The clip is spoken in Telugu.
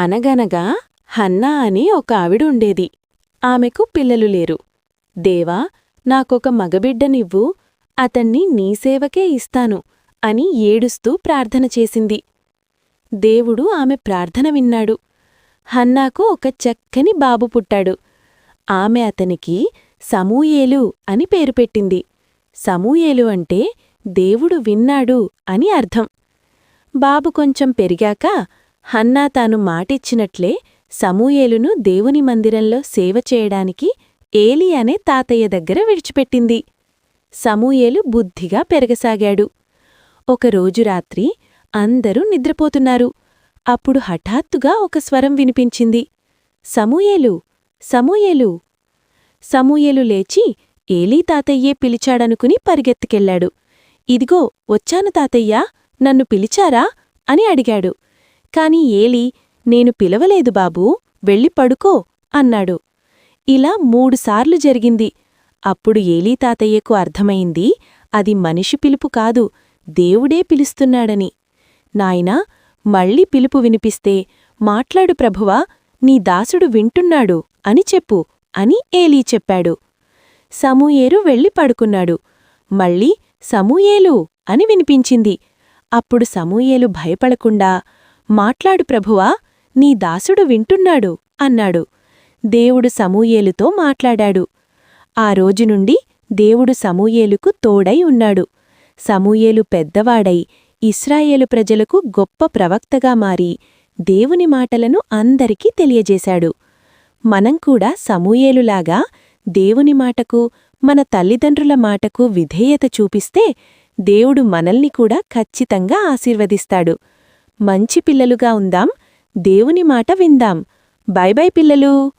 అనగనగా హన్నా అని ఒక ఆవిడ ఉండేది ఆమెకు పిల్లలు లేరు. దేవా నాకొక మగబిడ్డనివ్వు అతన్ని నీ సేవకే ఇస్తాను అని ఏడుస్తూ ప్రార్థన చేసింది. దేవుడు ఆమె ప్రార్థన విన్నాడు. హన్నాకు ఒక చక్కని బాబు పుట్టాడు. ఆమె అతనికి సమూయేలు అని పేరు పెట్టింది. సమూయేలు అంటే దేవుడు విన్నాడు అని అర్థం. బాబు కొంచెం పెరిగాక హన్నా తాను మాటిచ్చినట్లే సమూయేలును దేవుని మందిరంలో సేవ చేయడానికి ఏలి అనే తాతయ్య దగ్గర విడిచిపెట్టింది. సమూయేలు బుద్ధిగా పెరగసాగాడు. ఒకరోజు రాత్రి అందరూ నిద్రపోతున్నారు. అప్పుడు హఠాత్తుగా ఒక స్వరం వినిపించింది. సమూయేలు సమూయేలు. సమూయేలు లేచి ఏలీ తాతయ్యే పిలిచాడనుకుని పరిగెత్తుకెళ్ళాడు ఇదిగో వచ్చాను తాతయ్యా నన్ను పిలిచారా? అని అడిగాడు. కాని ఏలీ నేను పిలవలేదు బాబూ వెళ్ళి పడుకో అన్నాడు. ఇలా మూడుసార్లు జరిగింది. అప్పుడు ఏలీ తాతయ్యకు అర్థమైంది అది మనిషి పిలుపు కాదు దేవుడే పిలుస్తున్నాడని. నాయనా మళ్ళీ పిలుపు వినిపిస్తే మాట్లాడు ప్రభువా నీ దాసుడు వింటున్నాడు అని చెప్పు అని ఏలీ చెప్పాడు. సమూయేరు వెళ్ళి పడుకున్నాడు. మళ్ళీ సమూయేలు అని వినిపించింది. అప్పుడు సమూయేలు భయపడకుండా మాట్లాడు ప్రభువా నీ దాసుడు వింటున్నాడు అన్నాడు. దేవుడు సమూయేలుతో మాట్లాడాడు. ఆ రోజు నుండి దేవుడు సమూయేలుకు తోడై ఉన్నాడు. సమూయేలు పెద్దవాడై ఇస్రాయేలు ప్రజలకు గొప్ప ప్రవక్తగా మారి దేవుని మాటలను అందరికీ తెలియజేశాడు. మనం కూడా సమూయేలులాగా దేవుని మాటకు మన తల్లిదండ్రుల మాటకు విధేయత చూపిస్తే దేవుడు మనల్ని కూడా ఖచ్చితంగా ఆశీర్వదిస్తాడు. మంచి పిల్లలుగా ఉందాం దేవుని మాట విందాం. బై బై పిల్లలు.